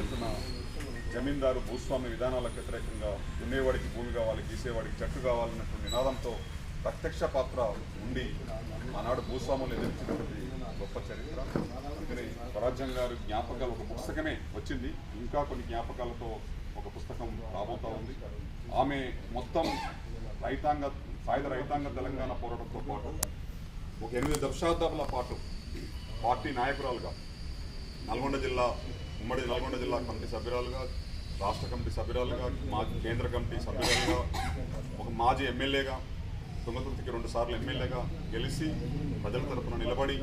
ఎత్తున జమీందారు భూస్వామ్య విధానాలకు వ్యతిరేకంగా దున్నేవాడికి భూమి కావాలి గీసేవాడికి చెట్టు కావాలన్నటువంటి నినాదంతో ప్రత్యక్ష పాత్ర ఉండి ఆనాడు భూస్వాములు ఎదిరించినటువంటి గొప్ప చరిత్ర. అందుకని స్వరాజ్యం గారు జ్ఞాపకాలు ఒక పుస్తకమే వచ్చింది. ఇంకా కొన్ని జ్ఞాపకాలతో ఒక పుస్తకం రాబోతా ఉంది. ఆమె మొత్తం రైతాంగ సాయుధ రైతాంగ తెలంగాణ పోరాటంతో పాటు ఒక ఎనిమిది దశాబ్దాల పాటు పార్టీ నాయకురాలుగా నల్గొండ జిల్లా ఉమ్మడి నల్గొండ జిల్లా కమిటీ సభ్యురాలుగా రాష్ట్ర కమిటీ సభ్యురాలుగా మా కేంద్ర కమిటీ సభ్యురాలుగా ఒక మాజీ ఎమ్మెల్యేగా తుంగతుర్తికి రెండు సార్లు ఎమ్మెల్యేగా గెలిచి ప్రజల తరపున నిలబడి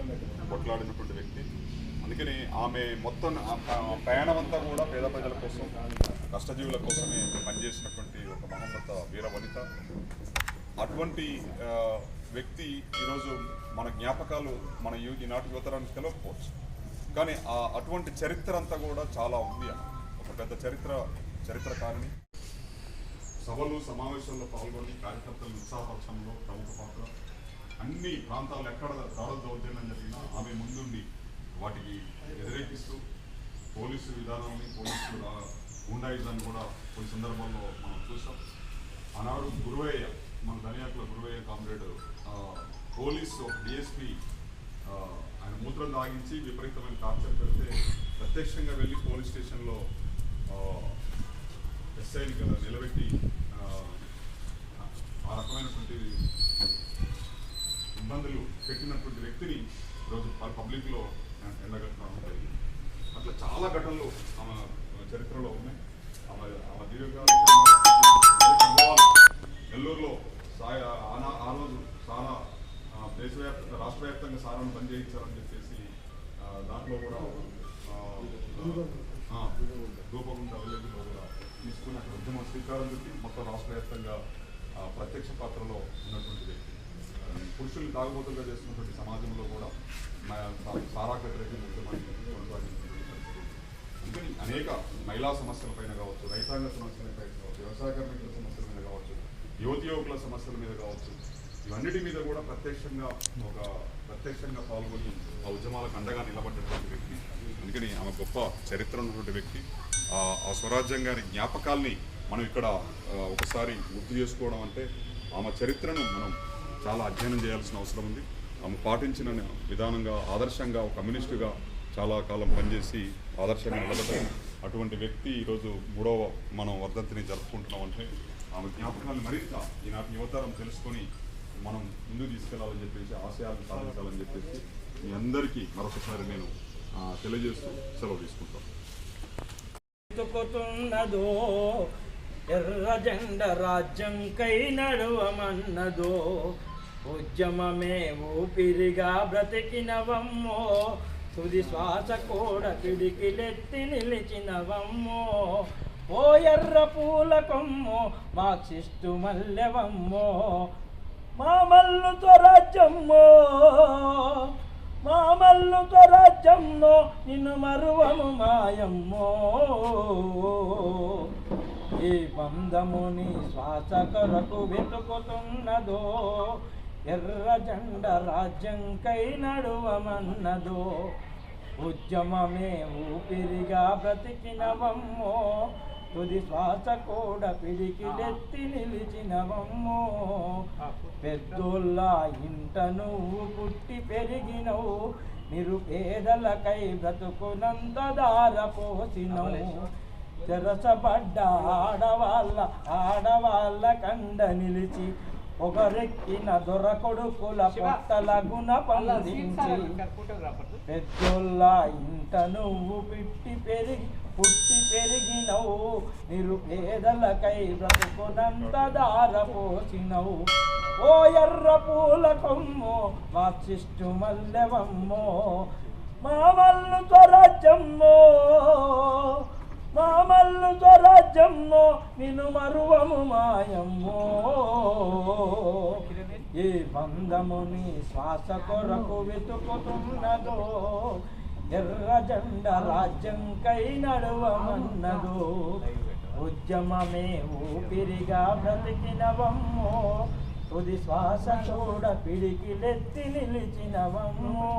కొట్లాడినటువంటి వ్యక్తి. అందుకని ఆమె మొత్తం ప్రయాణమంతా ప్రయాణం అంతా కూడా పేద ప్రజల కోసం కష్టజీవుల కోసమే పనిచేసినటువంటి ఒక మహోన్నత వీర వనిత. అటువంటి వ్యక్తి ఈరోజు మన జ్ఞాపకాలు మన యూ ఈనాటి యువతరానికి తెలవకపోవచ్చు. కానీ ఆ అటువంటి చరిత్ర అంతా కూడా చాలా ఉంది అన్న. ఒక పెద్ద చరిత్ర చరిత్రకారిణి సభలు సమావేశాల్లో పాల్గొని కార్యకర్తలను ఉత్సాహపరచడంలో ప్రముఖ పాత్ర. అన్ని ప్రాంతాలు ఎక్కడ దాడులు దౌర్జన్యం జరిగినా ఆమె ముందుండి వాటికి వ్యతిరేకిస్తూ పోలీసు విధానాన్ని పోలీసు గుండాయిజాన్ని కూడా కొన్ని సందర్భాల్లో మనం చూసాం. ఆనాడు గురువయ్య మన Dhaniyakula Guruvayya comrade police DSP ఆయన మూత్రం తాగించి విపరీతమైన టార్చర్ పెడితే ప్రత్యక్షంగా వెళ్ళి పోలీస్ స్టేషన్లో ఎస్ఐని కదా నిలబెట్టి ఆ, రకమైనటువంటి ఇబ్బందులు పెట్టినటువంటి వ్యక్తిని ఈరోజు పబ్లిక్లో ఎండగట్టడం జరిగింది. అట్లా చాలా ఘటనలు ఆమె చరిత్రలో ఉన్నాయి. ఆమె ఆమె దీర్ఘకాలిక నెల్లూరులో సాయ ఆనా- ఆ రోజు చాలా దేశవ్యాప్త రాష్ట్ర వ్యాప్తంగా సారాన్ని బంద్ చేయించాలని చెప్పేసి దాంట్లో కూడా ఆ, ఆ, విలేజ్లో కూడా తీసుకుని అక్కడ ఉద్యమ స్వీకారం చుట్టి మొత్తం రాష్ట్ర వ్యాప్తంగా ప్రత్యక్ష పాత్రలో ఉన్నటువంటి వ్యక్తి. పురుషులు తాగుబోతులుగా చేస్తున్నటువంటి సమాజంలో కూడా సారా వ్యతిరేక ఉద్యమాన్ని అందుకని అనేక మహిళా సమస్యల పైన కావచ్చు రైతాంగ సమస్యలపైన కావచ్చు వ్యవసాయ కార్మికుల సమస్యల మీద కావచ్చు యువతి యువకుల సమస్యల మీద కావచ్చు ఇవన్నిటి మీద కూడా ప్రత్యక్షంగా ఒక ప్రత్యక్షంగా పాల్గొని ఆ ఉద్యమాలకు అండగా నిలబడ్డటువంటి వ్యక్తి. అందుకని ఆమె గొప్ప చరిత్ర ఉన్నటువంటి వ్యక్తి. ఆ స్వరాజ్యం గారి జ్ఞాపకాల్ని మనం ఇక్కడ ఒకసారి గుర్తు చేసుకోవడం అంటే ఆమె చరిత్రను మనం చాలా అధ్యయనం చేయాల్సిన అవసరం ఉంది. ఆమె పాటించిన విధానంగా ఆదర్శంగా ఒక కమ్యూనిస్టుగా చాలా కాలం పనిచేసి ఆదర్శంగా నిలబడ్డారు. అటువంటి వ్యక్తి ఈరోజు మూడవ మనం వర్ధంతిని జరుపుకుంటున్నాం అంటే ఆమె జ్ఞాపకాలను మరింత ఈనాటి యువతరం తెలుసుకొని మనం ముందుకు తీసుకెళ్ళాలని చెప్పేసి ఆశయాలను సాధించాలని చెప్పేసి మీ అందరికీ మరొకసారి నేను తెలియజేస్తూ సెలవు తీసుకుంటాం. ఎత్తుకుతున్నదో ఎర్ర జెండ రాజ్యం కై నడువమన్నదో ఉద్యమమే ఊపిరిగా బ్రతికినవమ్మో తుది శ్వాస కూడా పిడికిలెత్తి నిలిచినవమ్మో ఓ ఎర్ర పూల కొమ్మో మార్క్సిస్టు మల్లెవమ్మో మామల్లు త్వరాజ్యమ్మో మామల్లు త్వరాజ్యమ్మో నిన్ను మరువము మాయమ్మో. ఈ బంధముని శ్వాస కొరకు వెతుకుతున్నదో ఎర్ర జెండ రాజ్యంకై నడువమన్నదో. ఉద్యమమే ఊపిరిగా బ్రతికినవమ్మో తుది శ్వాస కూడా పిడికిలెత్తి నిలిచినవమ్మో పెద్దోళ్ళ ఇంట నువ్వు పుట్టి పెరిగినవు. నిరుపేదలకై బ్రతుకునంత దార పోసినవు. చెరసబడ్డ ఆడవాళ్ళ ఆడవాళ్ళ కండ నిలిచి ఒకరెక్కిన దొర కొడుకుల పొట్టల గుణ పండించి. పెద్దోళ్ళ ఇంట నువ్వు పిట్టి పెరిగి పుట్టి పెరిగినవు. నిరుపేదలకై బ్రతుకునంత దార పోసినవు. ఓ ఎర్ర పూల కొమ్మో మార్క్సిస్టు మల్లెవమ్మో. మామల్లు త్వరజమ్మో మామల్లు త్వరజమ్మో నిన్ను మరువము మాయమ్మో. ఏ శ్వాస కొరకు వెతుకుతున్నదో ఎర్ర జెండ రాజ్యంకై నడవమన్నదో ఉద్యమమే ఊపిరిగా బ్రతికినవమ్మో తుది శ్వాస చూడ పిడికిలెత్తి నిలిచినవమ్మో.